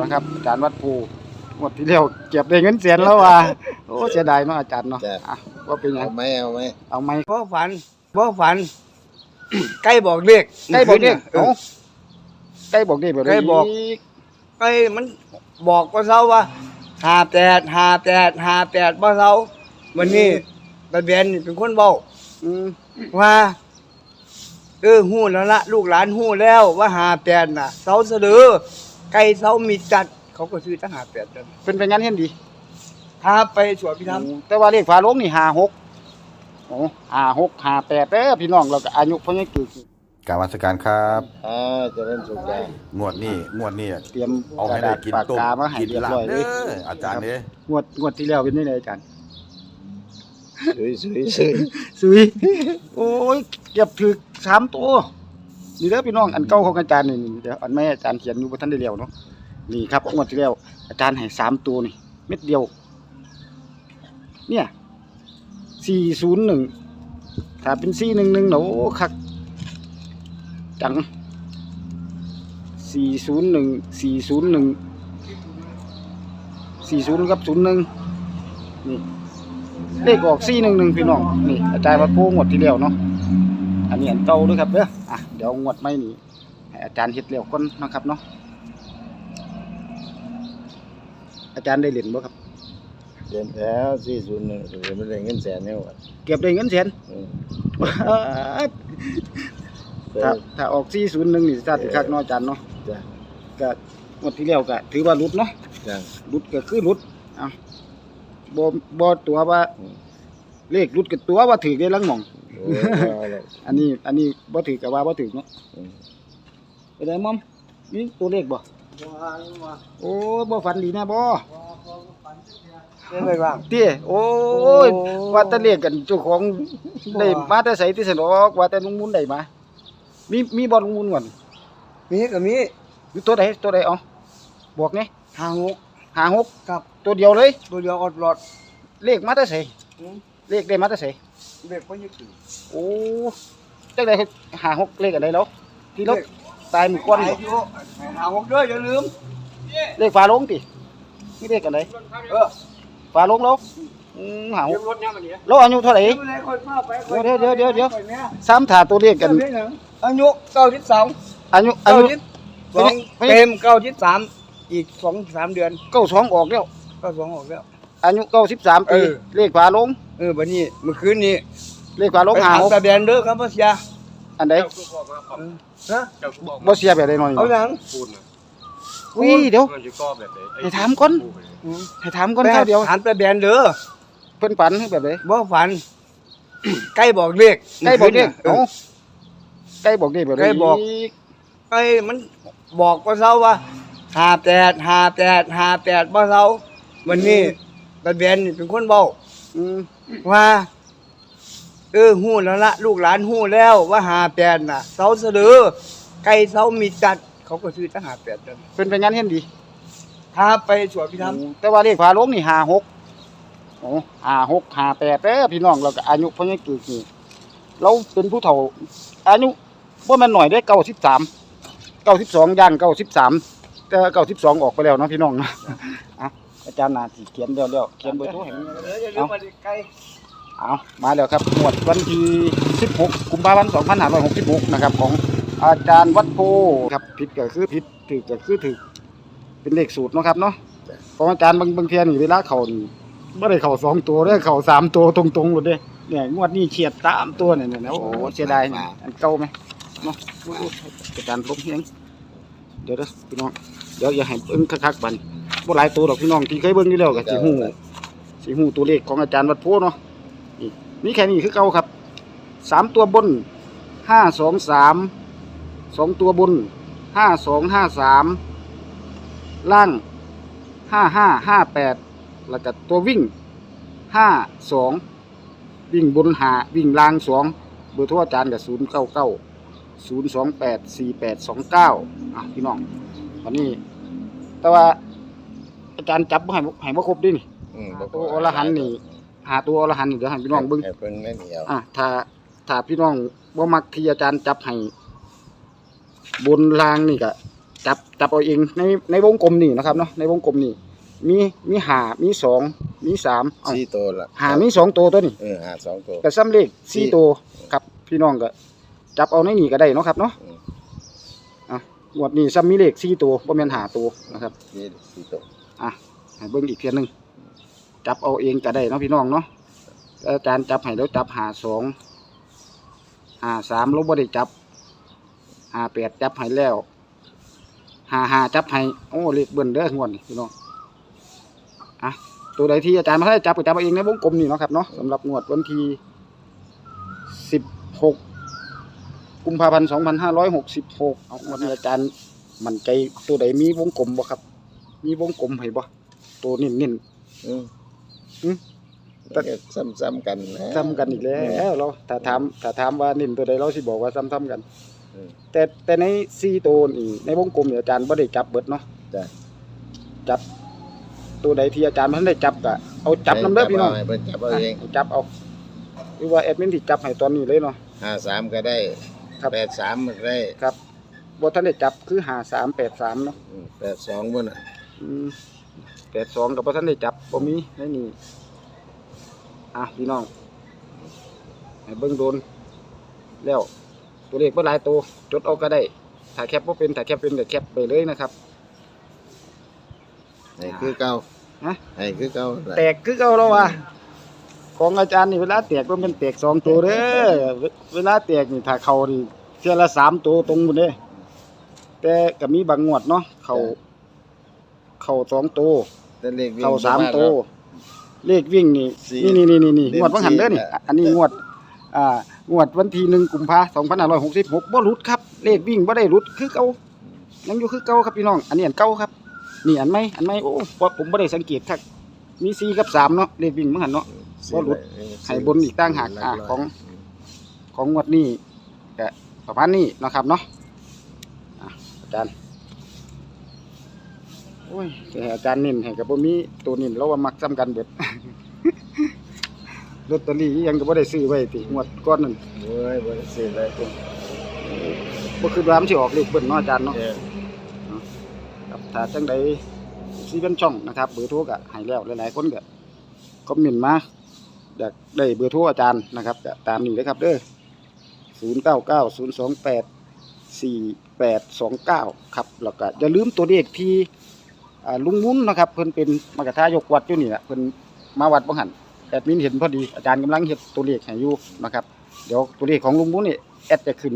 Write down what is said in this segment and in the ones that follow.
นะครับอาจารย์วัดภูหมดที่เดียวเก็บได้เงินเสียนแล้วว่ะโอ้เสียดายเนาะอาจารย์เนาะจ้ะ อะว่าเป็นหยังเอาไหมเอาไหมเอาไหมบ่ฝันบ่ฝัน ใกล้บอกเลขใกล้บอกเด็กเอเอ้าอใกล้บอกเด็กแบบใกล้บอก ใกล้มันบอกว่าเซาว่าหาแปดหาแปดหาแปดบ่เซาวันนี้ตาเบียนนี่เป็นคนเว้าอืมว่าเออฮู้แล้วละลูกหลานฮู้แล้วว่าหาแปดน่ะเสาเสะดือ ไก่เสามีจัด เขาก็ซื้อตั้งหาแปดกันเป็นไปงั้นเห็นดีถ้าไปสวดพิธรรมแต่ว่าเลขฝาโลงนี่ห้าหกโอ้ห้าหกห้าแปดเด้อพี่น้องเราก็อายุเพิ่นยังกี่กรารวัชการครับอ่าเจะเล่นสุขใจงวดนี้งวดนี้เตรียมเอากให้ระได้ดาษกินปากต้มกามาให้กินเรียบลาร้บอยเลเด้ยออาจารย์เด้องวดงวดที่แล้วเป็นยังไงอาจารย์สวยสวยสวย สุยโอ้ยเก็บถือสามตัว นี่เด้อพี่น้องอันเก่าของอาจารย์นี่เดี๋ยวอันแม่อาจารย์เขียนอยู่บ่ทันได้เลี้ยวเนาะนี่ครับงวดที่แล้วอาจารย์ให้สามตัวนี่เม็ดเดียว เนี่ยสี่ศูนย์หนึ่งถ้าเป็นสี่หนึ่งหนึ่งโอ้คักจังสี่ศูนย์หนึ่งสี่ศูนย์หนึ่งสี่ศูนย์กับศูนย์หนึ่งนี่เลขออกสี่หนึ่งหนึ่งพี่น้องนี่อาจารย์วัดโพงวดที่แล้วเนาะ อันนี้อันเก่าด้วยครับเด้ออะเดี๋ยวงวดไม่นี่ให้อาจารย์เฮ็ดเร็วก่อนเนาะครับเนาะอาจารย์ได้เหรียญบ่ครับเรียนแล้วสี่ศูนย์หนึ่งเรียนไม่ได้เงินแสนเนี่ยว่ะเก็บได้เงินแสนอืมถ้าถ้าออกสี่ศูนย์หนึ่งนี่ชาติคักเนาะอาจารย์เนาะจ้ะก็งวดที่แล้วก็ถือว่าหลุดเนาะจ้ะหลุดก็คือหลุดอะบ่บ่ตัวว่าอืมเลขหลุดก็ตัวว่าถือได้ลังหม่อง โอ้ยเอาเลยอันนี้ อันนี้บ่ถือก็ว่าบ่ถือเนาะอืมไปได้มอมนี่ตัวเลขบ่โอ้บ่ฝันดีแน่บ่เป็นไงบ้าง เตี้ยโอ้ยโอ้ ว่าแต่เลขกันเจ้าของได้มาแต่ไสที่สนอกว่าแต่ลุงมุนได้มามีมีบ่ลุงมุนก่อนมีก็มีอยู่ตัวใดตัวใดเอาบอกนี่หางหกหาหกกับตัวเดียวเลย ตัวเดียวอดรอดเลขมาแต่ไสอืมเลขได้มาแต่ไส เด็กบ่ยึดถือโอ้จังได๋หาหกเลขอะไรแล้วที่เราตายมื้อก่อนไปบ่อยู่หางหกเด้ออย่าลืม เลขฝาโลงติมีเลขอะไรเออฝาโลงแล้วอืมหาหเก็กบรถเนี่ยมันนี่แล้วอายุเท่าไหร่เดี๋ยวไม่ได้ค่อยพาไปค่อเดี๋ยวเดี๋ยวเดี๋ยวเดี๋ยวไปแม่ซ้ำถาตัวเลขกันอายุเก้าสิบสองอายุอาเก้ายุสิบสองเต็มเก้าสิบสามอีกสองสามเดือนเก้าสองออกแล้วเก้าสองออกแล้วอายุเก้าสิบสามปีเออเลขฝาโลง เออบัดนี้เมื่อคืนนี้เลขฝาโลงไปหาถามหกตาแบนเด้อครับพ่อเสียอันใดฮะบ่เสียแบบใดหน่อยเอาหยังวิเดี๋ยวให้ถามก่อนอืมให้ถามก่อนครับเดี๋ยวถามตาแบนเด้อเพิ่นฝันแบบใดบ่ฝัน ใกล้บอกเลขใกล้บอกเลขเอเอ้าอใกล้บอกเลขแบบใดใกล้บอกใกล้มันบอกว่าเซาว่าหาแปดหาแปดหาแปดบ่เซาวันนี้ตาแบนนี่เป็นคนเว้าอืม ว่าเออฮู้แล้วละลูกหลานฮู้แล้วว่าหาแปดน่ะเสาเสือไก่เสามีจัด เขาก็ซื้อตั้งหาแปดกันเพิ่นไปงานเฮ็ดดีถ้าไปสวดพิธรรมแต่ว่าเลขฝาโลงนี่ห้าหกโอ้ห้าหกห้าแปดเด้อพี่น้องเราก็อายุเพิ่นยังกี่กี่เราเป็นผู้เฒ่า อายุบ่แม่นหน่อยได้เก้าสิบสามเก้าสิบสองย่างเก้าสิบสามแต่เก้าสิบสองออกไปแล้วเนาะพี่น้องนะอะ อาจารย์นาสิเขียนเร็วๆเขียนเบอร์โทรให้มันเอออย่าลืมมาดิไก่เอามาแล้วครับหมวดวันที่ 16 กุมภาพันธ์ 2566 นะครับ ของอาจารย์วัดโพครับผิดก็คือผิดถูกก็คือถูกเป็นเลขสูตรเนาะครับเนาะของอาจารย์บางบางเทียนี่เวลาเขานี่ไม่ได้เข่าสองตัวเด้อเข่าสามตัวตรงๆหมดเด้เนี่ยงวดนี้เฉียดสามตัวเนี่ยเนี่ยโอ้โหเสียดายเนี่ยอันเก่าไหมเนาะโอ้โหอาจารย์ลบเพียงเดี๋ยวเด้อพี่น้องเดี๋ยวอย่าให้เบิ่งคักๆบัดน บ่หลายตัวดอกพี่น้องที่เคยเบิ่งอยู่แล้วก็สิฮู้สิฮู้ตัวเลขของอาจารย์วัดโพเนาะนี่แค่นี้คือเก่าครับสามตัวบนห้าสองสามสองตัวบนห้าสองห้าสามล่างห้าห้าห้าแปดแล้วก็ตัววิ่งห้าสองวิ่งบนหาวิ่งล่างสองเบอร์โทรอาจารย์กับศูนย์เก้าเก้าศูนย์สองแปดสี่แปดสองเก้าอะพี่น้องวันนี้ แต่ว่า อาจารย์จับบ่ให้บ่ให้บ่ครบด้วยนี่อืมตัวอรหันต์นี่ หาตัวอรหันต์นี่เดี๋ยวให้พี่น้องเบิ่งให้เพิ่นไม่เหนียวอะถ้าถ้าพี่น้องบ่มักที่อาจารย์จับให้บนรางนี่ก็จับจับเอาเองในในวงกลมนี่นะครับเนาะในวงกลมนี่มีมีหามีสองมีสามเอาสี่ตัวละหามีสองตัวตัวนี้เออหาสองตัว ก็ซ้ำเลขสี่ สี่ตัวครับ พี่น้องก็จับเอาในนี่ก็ได้เนาะครับเนาะอืม อะงวดนี้ซ้ำมีเลขสี่ตัวบ่แม่นหาตัวนะครับนี่สี่ตัว อะให้เบิ่งอีกเพียงหนึ่งจับเอาเองก็ได้เนาะพี่น้องเนาะอาจารย์จับให้แล้วจับหาสองหาสามลบบ่ได้จับหาแปดจับให้แล้วหาหาจับให้โอ้เลขเบิ่นเด้องวดนี้พี่น้องอะตัวใดที่อาจารย์มาให้จับก็จับเอาเองในวงกลมนี่เนาะครับเนาะสำหรับงวดวันที่สิบหกกุมภาพันธ์สองพันห้าร้อยหกสิบหกเอางวดนี้อาจารย์มันใจตัวใดมีวงกลมบ่ครับ มีวงกลมให้บ่ตัวนิ่นอืมอืมมันก็ซ้ำๆกันนะๆซ้ำกันอีกแล้วเราถ้าถามถ้าถามว่านิ่นตัวใดเราสิบอกว่าซ้ำๆกันอืมแต่แต่ในสี่ตัวนี่ในวงกลมเนี่ยอาจารย์บ่ได้จับเบิดเนาะจ้ะ จับตัวใดที่อาจารย์บ่ทันได้จับก็เอาจับนำเด้อพี่น้องให้เพิ่นจับเอาเองะจับเอาหรือว่าแอดมินที่จับให้ตอนนี้เลยเนาะ ห้าสามก็ได้ครับ แปดสามก็ได้ครับบ่ทันได้จับคือ5383เนาะอืมแปดสองบนอะ อืม82ก็บ่ทันได้จับบ่มีในนี่อะพี่น้องให้เบิ่งโดน แล้วตัวเลขบ่หลายตัวจดเอาก็ได้ถ้าแคปบ่เป็นถ้าแคปเป็นก็แคปไปเลยนะครับให้คือเก่าฮะให้คือเก่าล่ะแตกคือเก่าแล้วว่ะของอาจารย์นี่เวลาแตกก็เป็นแตกสองตัวเด้อเวเวลาแตกนี่ถ้าเข้านี่เทื่อละสามตัวตรงหมดเด้แต่ก็มีบางงวดเนาะเข้า เข้าสองตัวแต่เลขวิ่ง เข้าสามประณตัวเลขวิ่งนี่สี่นี่นี่นี่นี่เด่นงวดบางหันเด้อนี่สี่อะ อันนี้งวดอ่างวดวันที่หนึ่งกุมภาพันธ์2566บ่หลุดครับ เลขวิ่งบ่ได้หลุดคือเก่ายังอยู่คือเก่าครับพี่น้อง อันนี้อันเก่าครับ นี่อันใหม่อันใหม่โอ้บ่ผมบ่ได้สังเกตครับมี4กับ3เนาะเลขวิ่งบางหันเนาะ บ่หลุดให้บนอีกต่างหากอะของของงวดนี้ก็ประมาณนี้เนาะครับเนาะอะอาจารย์โอ้ยแต่ให้อาจารย์เน้นให้กับบ่มีตัวนี้เราว่ามักซ้ำกันเบิดลอตเตอรี่ยังก็บ่ได้ซื้อไว้ติงวดก่อนนั่นโอ้ยบ่ได้ซื้อเลยตุ้มบ่คิดว่ามันสิออกเลขเบิ่นเนาะอาจารย์เนาะ เออครับถ้าจังใดสิเป็นช่องนะครับ เบอร์โทรก็ให้แล้วหลายๆคนก็คอมเมนต์มาอยากได้เบอร์โทรอาจารย์นะครับก็ตามนี้เลยครับเด้อ0990284829ครับแล้วก็อย่าลืมตัวเลขที่อ่า ลุงมุ้นนะครับเพิ่นเป็นมกทายกวัดอยู่นี่แหละเพิ่นมาวัดบ่หันแอดมินเห็นพอดีอาจารย์กำลังเฮ็ดตัวเลขให้อยู่นะครับเดี๋ยวตัวเลขของลุงมุ้นนี่แอดจะขึ้น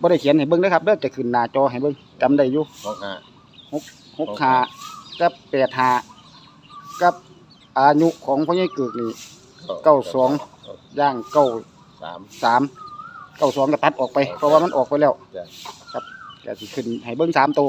บ่ได้เขียนให้เบิ่งนะครับเด้อจะขึ้นหน้าจอให้เบิ่งจำได้อยู่ของหาหกห้ากับแปดห้ากับอายุของพ่อใหญ่เกิกนี่เก้าสองย่างเก้าสามสามเก้าสองก็ตัดออกไป เพราะว่ามันออกไปแล้วจ้ะครับก็สิขึ้นให้เบิ้งสามตัว